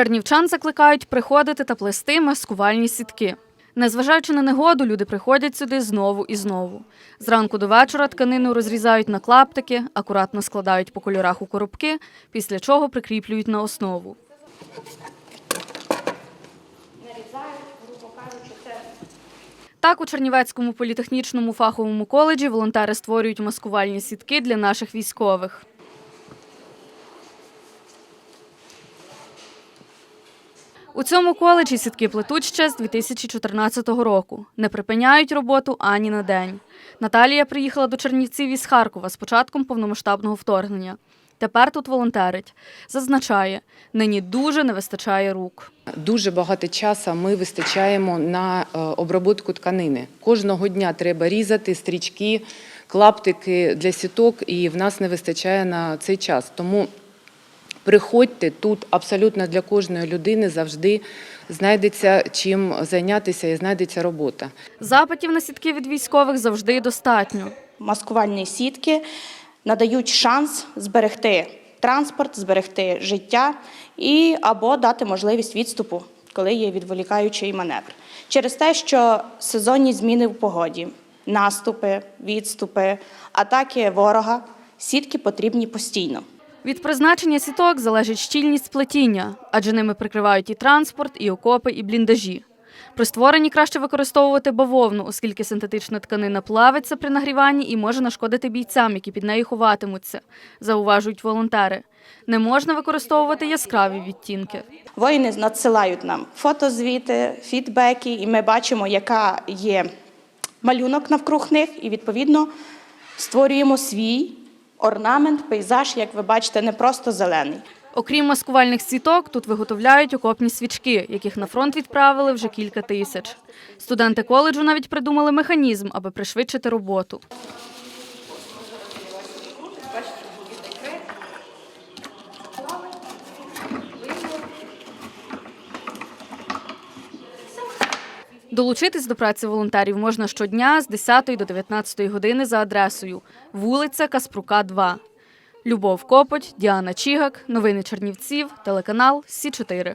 Чернівчан закликають приходити та плести маскувальні сітки. Незважаючи на негоду, люди приходять сюди знову і знову. Зранку до вечора тканину розрізають на клаптики, акуратно складають по кольорах у коробки, після чого прикріплюють на основу. Так, у Чернівецькому політехнічному фаховому коледжі волонтери створюють маскувальні сітки для наших військових. У цьому коледжі сітки плетуть ще з 2014 року. Не припиняють роботу ані на день. Наталія приїхала до Чернівців із Харкова з початком повномасштабного вторгнення. Тепер тут волонтерить. Зазначає, нині дуже не вистачає рук. Дуже багато часу ми вистачаємо на е, обробітку тканини. Кожного дня треба різати стрічки, клаптики для сіток, і в нас не вистачає на цей час. Тому приходьте тут абсолютно для кожної людини завжди знайдеться чим зайнятися і знайдеться робота. Запитів на сітки від військових завжди достатньо. маскувальні сітки надають шанс зберегти транспорт, зберегти життя і або дати можливість відступу, коли є відволікаючий маневр. Через те, що сезонні зміни в погоді, наступи, відступи, атаки ворога, сітки потрібні постійно. Від призначення сіток залежить щільність плетіння, адже ними прикривають і транспорт, і окопи, і бліндажі. При створенні краще використовувати бавовну, оскільки синтетична тканина плавиться при нагріванні і може нашкодити бійцям, які під нею ховатимуться, зауважують волонтери. Не можна використовувати яскраві відтінки. Воїни надсилають нам фотозвіти, фідбеки, і ми бачимо, яка є малюнок навкруг них, і відповідно створюємо свій орнамент, пейзаж, як ви бачите, не просто зелений. Окрім маскувальних світок, тут виготовляють окопні свічки, яких на фронт відправили вже кілька тисяч. Студенти коледжу навіть придумали механізм, аби пришвидшити роботу. Долучитись до праці волонтерів можна щодня з 10 до 19 години за адресою вулиця Каспрука, 2. Любов Копоть, Діана Чігак, новини Чернівців, телеканал Сі 4